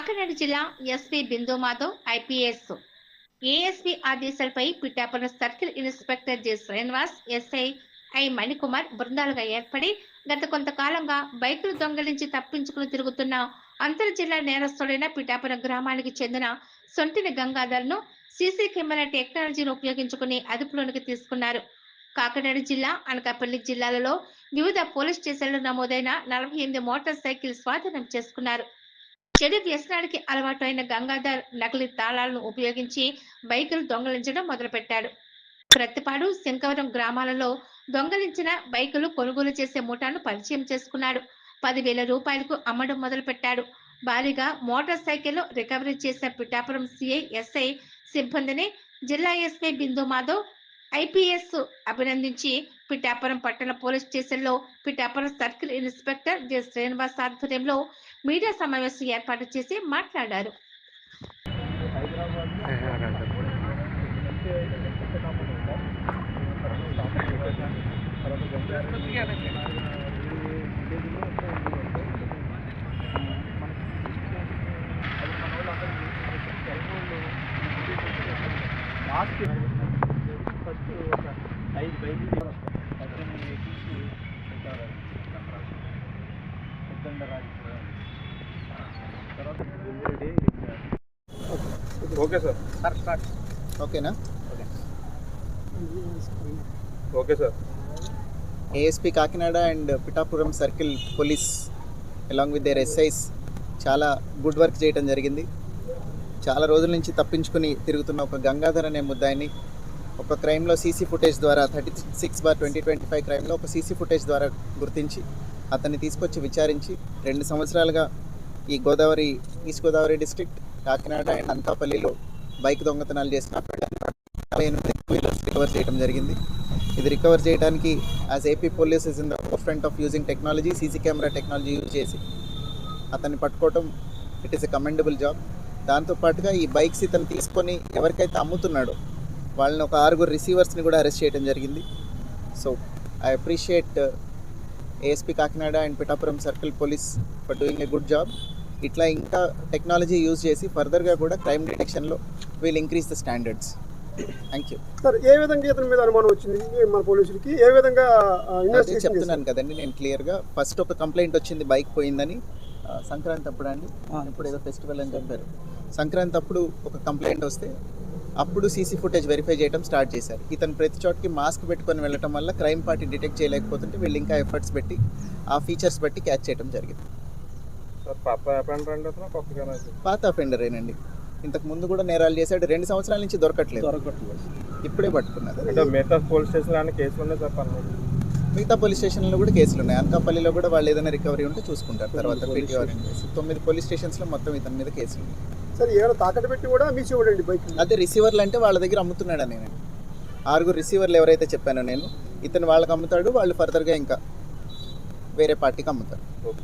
కాకినాడ జిల్లా SP Bindu Madhav IPS ASP ఆదేశాలపై Pithapuram circle inspector J Srinivas SI I Manikumar బృందాలుగా ఏర్పడి గత కొంతకాలంగా బైకులు దొంగలించి తప్పించుకుని తిరుగుతున్న అంతర్ జిల్లా నేరస్తుడైన పిఠాపురం గ్రామానికి చెందిన సొంటిని గంగాధర్ను సీసీ కెమెరా టెక్నాలజీని ఉపయోగించుకుని అదుపులోనికి తీసుకున్నారు. కాకినాడ జిల్లా అనకాపల్లి జిల్లాలలో వివిధ పోలీస్ స్టేషన్లు నమోదైన నలభై ఎనిమిది మోటార్ సైకిల్ స్వాధీనం చేసుకున్నారు. చెడు వ్యసనానికి అలవాటు అయిన గంగాధర్ నకిలీ తాళాలను ఉపయోగించి బైకులు దొంగలించడం మొదలుపెట్టాడు. ప్రతిపాడు శంకవరం గ్రామాలలో దొంగలించిన బైకులు కొనుగోలు చేసే ముఠాను పరిచయం చేసుకున్నాడు. పదివేల రూపాయలకు అమ్మడం మొదలుపెట్టాడు. భారీగా మోటార్ సైకిల్ రికవరీ చేసిన పిఠాపురం సిఐ ఎస్ఐ సిబ్బందిని జిల్లా ఎస్పీ బిందు మాధవ్ ఐపీఎస్ అభినందించి పిఠాపురం పట్టణ పోలీస్ స్టేషన్లో Pithapuram circle inspector J. Srinivas ఆధ్వర్యంలో మీడియా సమావేశం ఏర్పాటు చేసి మాట్లాడారు. లాస్ట్ ఫస్ట్ ఒక ఐదు బైకులు పద్దెనిమిది vehicles okay sir. Sir start. ఓకేనా? Okay. Sir. ASP Kakinada and Pithapuram circle police along with their SIs చాలా గుడ్ వర్క్ చేయడం జరిగింది. చాలా రోజుల నుంచి తప్పించుకుని తిరుగుతున్న ఒక గంగాధర్ అనే ముద్దాయిని ఒక క్రైమ్లో సీసీ ఫుటేజ్ ద్వారా thirty six bar twenty twenty five క్రైమ్లో ఒక సీసీ ఫుటేజ్ ద్వారా గుర్తించి అతన్ని తీసుకొచ్చి విచారించి రెండు సంవత్సరాలుగా ఈ Godavari east Godavari district Kakinada and అనకాపల్లిలో బైక్ దొంగతనాలు చేసిన రికవర్ చేయడం జరిగింది. ఇది రికవర్ చేయడానికి as AP police is in the front of using technology CC camera technology use చేసి అతన్ని పట్టుకోవటం it is a commendable job దాంతోపాటుగా ఈ బైక్స్ ఇతను తీసుకొని ఎవరికైతే అమ్ముతున్నాడో వాళ్ళని ఒక ఆరుగురు రిసీవర్స్ని కూడా అరెస్ట్ చేయడం జరిగింది. So I appreciate ASP Kakinada and Pithapuram circle police for doing a good job ఇట్లా ఇంకా టెక్నాలజీ యూజ్ చేసి ఫర్దర్గా కూడా crime డిటెక్షన్లో will increase the standards thank you sir ఏ విధంగా ఇతని మీద అనుమానం వచ్చింది? మన పోలీసులకి ఏ విధంగా చెప్తున్నాను కదండి నేను క్లియర్గా ఫస్ట్ ఒక కంప్లైంట్ వచ్చింది బైక్ పోయిందని. సంక్రాంతి అప్పుడు అండి ఇప్పుడు ఏదో ఫెస్టివల్ అని చెప్పారు. సంక్రాంతి అప్పుడు ఒక కంప్లైంట్ వస్తే అప్పుడు సీసీ ఫుటేజ్ వెరిఫై చేయడం స్టార్ట్ చేశారు. ఇతను ప్రతి చోటకి మాస్క్ పెట్టుకొని వెళ్ళటం వల్ల క్రైమ్ పార్టీ డిటెక్ట్ చేయలేకపోతుంటే వీళ్ళు ఇంకా ఎఫర్ట్స్ పెట్టి ఆ ఫీచర్స్ బట్టి క్యాచ్ చేయడం జరిగింది. పాత అఫెండరేనండి ఇంతకు ముందు కూడా నేరాలు చేశాడు. రెండు సంవత్సరాల నుంచి దొరకట్లేదు. దొరకట్లేదు. ఇప్పుడే పట్టుకున్నారు అంటే మిగతా పోలీస్ స్టేషన్ కేసులు ఉన్నాయి సార్ పర్లేదు. మిగతా పోలీస్ స్టేషన్లో కూడా కేసులు ఉన్నాయి. అనకాపల్లిలో కూడా వాళ్ళు ఏదైనా రికవరీ ఉంటే చూసుకుంటారు. తర్వాత తొమ్మిది పోలీస్ స్టేషన్స్లో మొత్తం ఇతని మీద కేసులు ఉన్నాయి. సార్ ఏమైనా తాకట్టు పెట్టి కూడా మీసి ఇవ్వడండి బైక్ అదే రిసీవర్లు అంటే వాళ్ళ దగ్గర అమ్ముతున్నాడా నేను. ఆరుగురు రిసీవర్లు ఎవరైతే చెప్పానో నేను ఇతను వాళ్ళకి అమ్ముతాడు వాళ్ళు ఫర్దర్గా ఇంకా వేరే పార్టీకి అమ్ముతారు. ఓకే.